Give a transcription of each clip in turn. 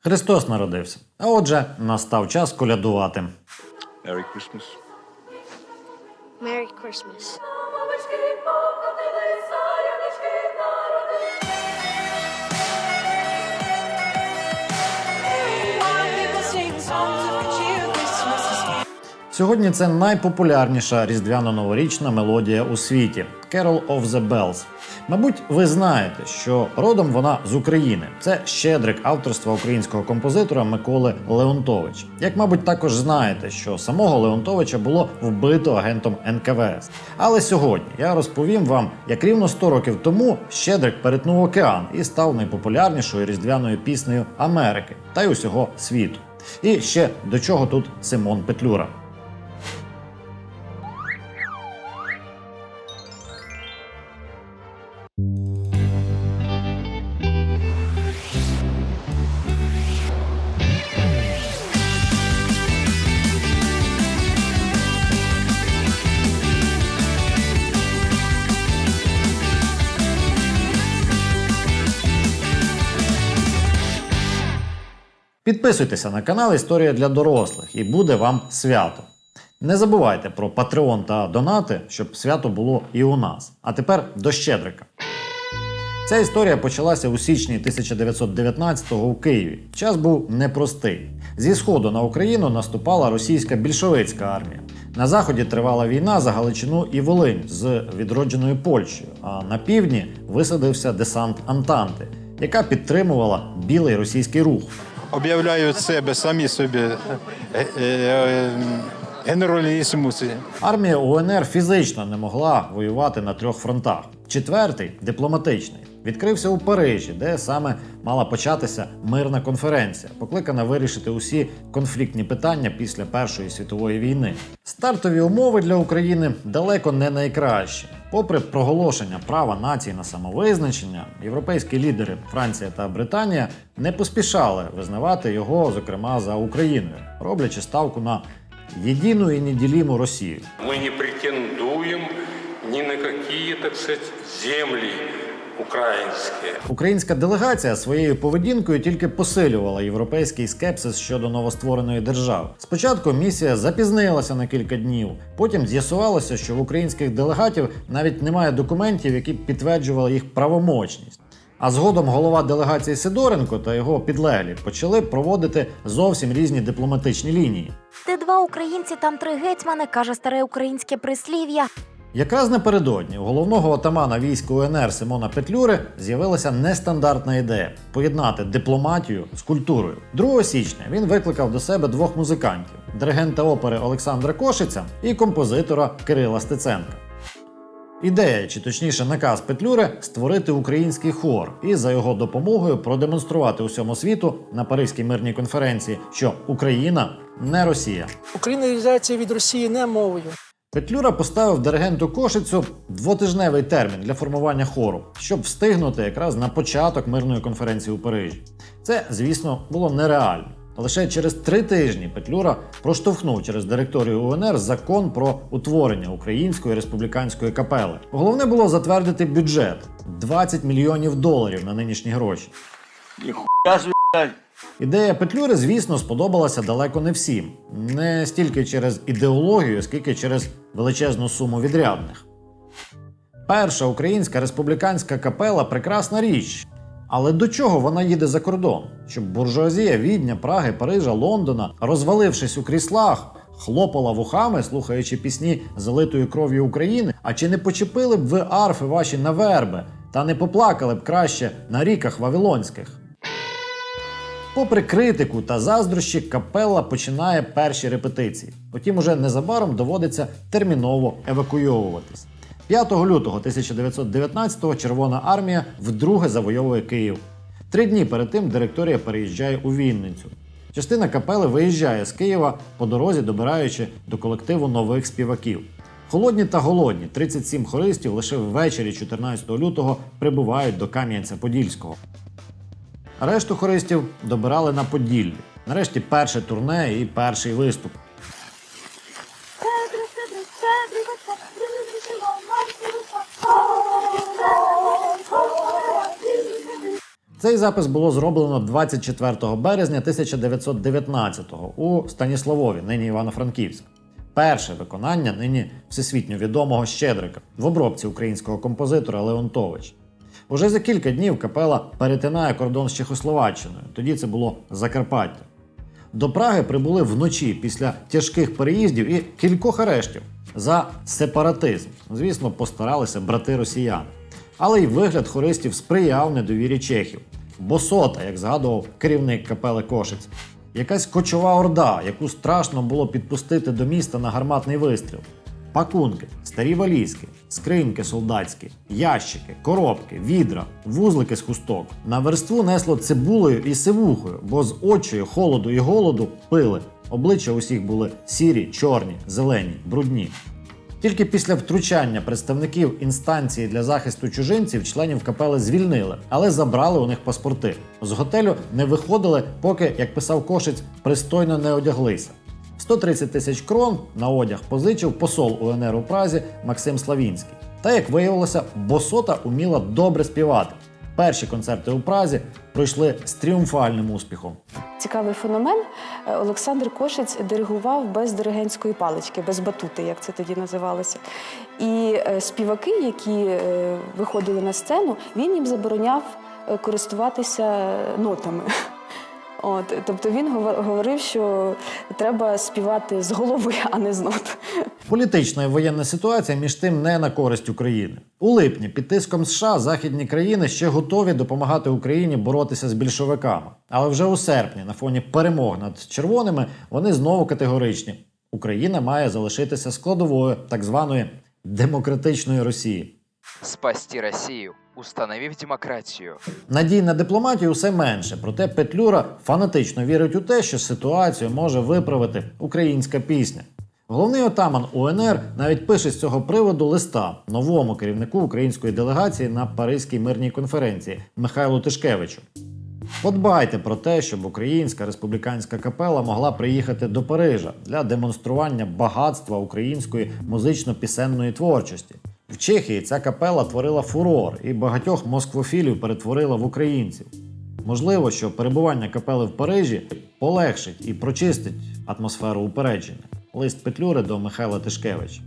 Христос народився. А отже, настав час колядувати. Merry Christmas. Merry Christmas. Сьогодні це найпопулярніша різдвяно-новорічна мелодія у світі Carol of the Bells. Мабуть, ви знаєте, що родом вона з України. Це щедрик авторства українського композитора Миколи Леонтовича. Як, мабуть, також знаєте, що самого Леонтовича було вбито агентом НКВС. Але сьогодні я розповім вам, як рівно 100 років тому щедрик перетнув океан і став найпопулярнішою різдвяною піснею Америки та й усього світу. І ще до чого тут Симон Петлюра. Підписуйтеся на канал Історія для дорослих і буде вам свято. Не забувайте про Patreon та донати, щоб свято було і у нас. А тепер до Щедрика. Ця історія почалася у січні 1919-го у Києві. Час був непростий. Зі сходу на Україну наступала російська більшовицька армія. На заході тривала війна за Галичину і Волинь з відродженою Польщею. А на півдні висадився десант Антанти, яка підтримувала білий російський рух. Об'являють себе самі собі е, е, е, генералісимуси. Армія УНР фізично не могла воювати на трьох фронтах. Четвертий дипломатичний відкрився у Парижі, де саме мала початися мирна конференція, покликана вирішити усі конфліктні питання після Першої світової війни. Стартові умови для України далеко не найкращі. Попри проголошення права націй на самовизначення, європейські лідери Франція та Британія не поспішали визнавати його, зокрема за Україною, роблячи ставку на єдину і неділіму Росію. Мы не претендуем ни на какие, так сказать, земли украинские. Українська делегація своєю поведінкою тільки посилювала європейський скепсис щодо новоствореної держави. Спочатку місія запізнилася на кілька днів, потім з'ясувалося, що в українських делегатів навіть немає документів, які б підтверджували їх правомочність. А згодом голова делегації Сидоренко та його підлеглі почали проводити зовсім різні дипломатичні лінії. Де два українці, там три гетьмани, каже старе українське прислів'я. Якраз напередодні у головного отамана військ УНР Симона Петлюри з'явилася нестандартна ідея поєднати дипломатію з культурою. 2 січня він викликав до себе двох музикантів: диригента опери Олександра Кошиця і композитора Кирила Стеценка. Ідея, чи точніше наказ Петлюри, створити український хор і за його допомогою продемонструвати усьому світу на Паризькій мирній конференції, що Україна не Росія. Українізація від Росії не мовою. Петлюра поставив диригенту Кошицю двотижневий термін для формування хору, щоб встигнути якраз на початок мирної конференції у Парижі. Це, звісно, було нереально. Лише через три тижні Петлюра проштовхнув через директорію УНР закон про утворення української республіканської капели. Головне було затвердити бюджет 20 мільйонів доларів на нинішні гроші. Ідея Петлюри, звісно, сподобалася далеко не всім. Не стільки через ідеологію, скільки через величезну суму відрядних. Перша українська республіканська капела прекрасна річ. Але до чого вона їде за кордон? Щоб буржуазія Відня, Праги, Парижа, Лондона, розвалившись у кріслах, хлопала вухами, слухаючи пісні залитої кров'ю України, а чи не почепили б ви арфи ваші на верби, та не поплакали б краще на ріках вавилонських? Попри критику та заздрощі, капелла починає перші репетиції. Потім уже незабаром доводиться терміново евакуйовуватись. 5 лютого 1919-го Червона армія вдруге завойовує Київ. Три дні перед тим директорія переїжджає у Вінницю. Частина капели виїжджає з Києва по дорозі, добираючи до колективу нових співаків. Холодні та голодні 37 хористів лише ввечері 14 лютого прибувають до Кам'янця-Подільського. Решту хористів добирали на Поділлі. Нарешті перше турне і перший виступ. Цей запис було зроблено 24 березня 1919-го у Станіславові, нині Івано-Франківськ. Перше виконання нині всесвітньо відомого Щедрика в обробці українського композитора Леонтович. Уже за кілька днів капела перетинає кордон з Чехословаччиною. Тоді це було Закарпаття. До Праги прибули вночі після тяжких переїздів і кількох арештів за сепаратизм. Звісно, постаралися брати росіяни. Але й вигляд хористів сприяв недовірі чехів. Босота, як згадував керівник капели Кошиць, якась кочова орда, яку страшно було підпустити до міста на гарматний вистріл. Пакунки, старі валізки, скриньки солдатські, ящики, коробки, відра, вузлики з хусток. На верству несло цибулею і сивухою, бо з очою, холоду і голоду пили. Обличчя усіх були сірі, чорні, зелені, брудні. Тільки після втручання представників інстанції для захисту чужинців членів капели звільнили, але забрали у них паспорти. З готелю не виходили, поки, як писав Кошиць, пристойно не одяглися. 130 тисяч крон на одяг позичив посол УНР у Празі Максим Славінський. Та як виявилося, босота уміла добре співати. Перші концерти у Празі пройшли з тріумфальним успіхом. Цікавий феномен. Е, Олександр Кошиць диригував без диригентської палички, без батути, як це тоді називалося. І е, співаки, які е, виходили на сцену, він їм забороняв користуватися нотами. От, тобто він говорив, що треба співати з голови, а не з нот. Політична і воєнна ситуація між тим не на користь України. У липні під тиском США західні країни ще готові допомагати Україні боротися з більшовиками. Але вже у серпні, на фоні перемог над червоними, вони знову категоричні. Україна має залишитися складовою так званої демократичної Росії. Спасти Россию, установив демократию. Надій на дипломатію все менше, проте Петлюра фанатично вірить у те, що ситуацію може виправити українська пісня. Головний отаман УНР навіть пише з цього приводу листа новому керівнику української делегації на Паризькій мирній конференції Михайлу Тишкевичу. Подбайте про те, щоб українська республіканська капела могла приїхати до Парижа для демонстрування багатства української музично-пісенної творчості. В Чехії ця капела творила фурор і багатьох москвофілів перетворила в українців. Можливо, що перебування капели в Парижі полегшить і прочистить атмосферу упередження. Лист Петлюри до Михайла Тишкевича.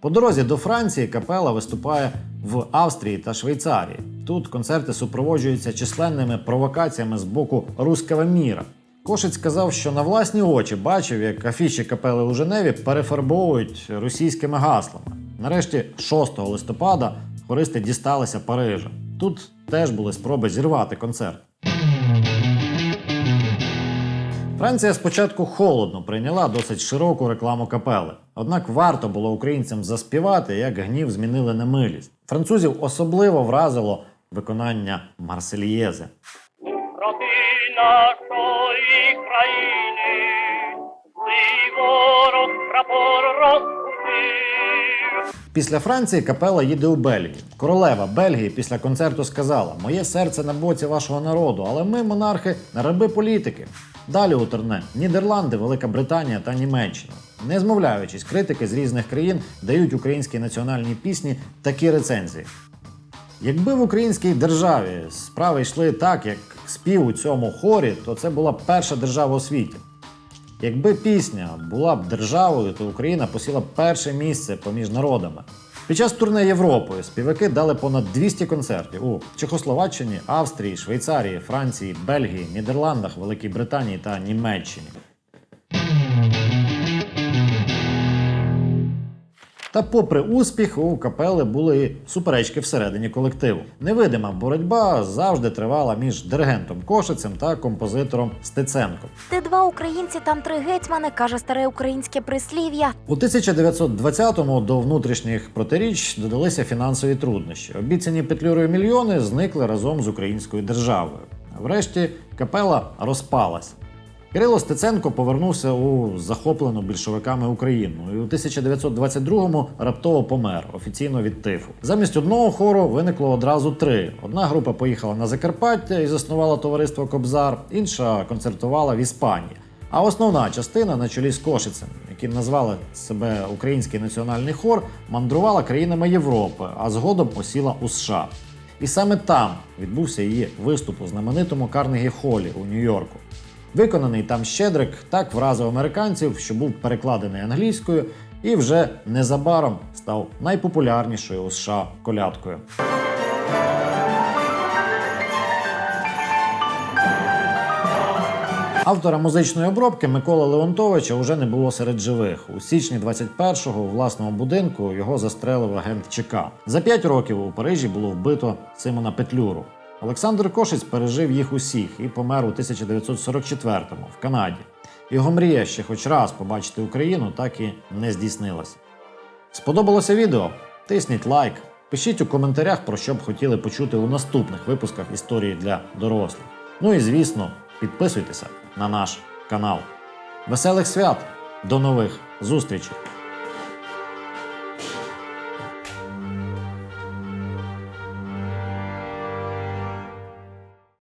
По дорозі до Франції капела виступає в Австрії та Швейцарії. Тут концерти супроводжуються численними провокаціями з боку руского міра. Кошиць сказав, що на власні очі бачив, як афіші капели у Женеві перефарбовують російськими гаслами. Нарешті, 6 листопада, хористи дісталися Парижа. Тут теж були спроби зірвати концерт. Франція спочатку холодно прийняла досить широку рекламу капели. Однак варто було українцям заспівати, як гнів змінили на милість. Французів особливо вразило виконання Марсельєзи. Нашої країни, злий ворог прапор розпустив. Після Франції капела їде у Бельгію. Королева Бельгії після концерту сказала: Моє серце на боці вашого народу, але ми, монархи, не раби політики. Далі у турне Нідерланди, Велика Британія та Німеччина. Не змовляючись, критики з різних країн дають українській національній пісні такі рецензії. Якби в українській державі справи йшли так, як спів у цьому хорі, то це була б перша держава у світі. Якби пісня була б державою, то Україна посіла б перше місце поміж народами. Під час турне Європою співаки дали понад 200 концертів у Чехословаччині, Австрії, Швейцарії, Франції, Бельгії, Нідерландах, Великій Британії та Німеччині. Та, попри успіх, у капели були суперечки всередині колективу. Невидима боротьба завжди тривала між диригентом Кошицем та композитором Стеценком. Де два українці, там три гетьмани, каже старе українське прислів'я. У 1920-му до внутрішніх протиріч додалися фінансові труднощі. Обіцяні петлюрою мільйони зникли разом з українською державою. Врешті капела розпалась. Кирило Стеценко повернувся у захоплену більшовиками Україну і у 1922-му раптово помер офіційно від тифу. Замість одного хору виникло одразу три. Одна група поїхала на Закарпаття і заснувала товариство Кобзар, інша концертувала в Іспанії. А основна частина на чолі з Кошицем, які назвали себе Український національний хор, мандрувала країнами Європи, а згодом осіла у США. І саме там відбувся її виступ у знаменитому Карнегі Холі у Нью-Йорку. Виконаний там щедрик так вразив американців, що був перекладений англійською і вже незабаром став найпопулярнішою у США колядкою. Автора музичної обробки Микола Леонтовича уже не було серед живих. У січні 21-го у власному будинку його застрелив агент ЧК. За п'ять років у Парижі було вбито Симона Петлюру. Олександр Кошиць пережив їх усіх і помер у 1944-му в Канаді. Його мрія ще хоч раз побачити Україну так і не здійснилася. Сподобалося відео? Тисніть лайк, пишіть у коментарях, про що б хотіли почути у наступних випусках історії для дорослих. Ну і звісно, підписуйтеся на наш канал. Веселих свят! До нових зустрічей!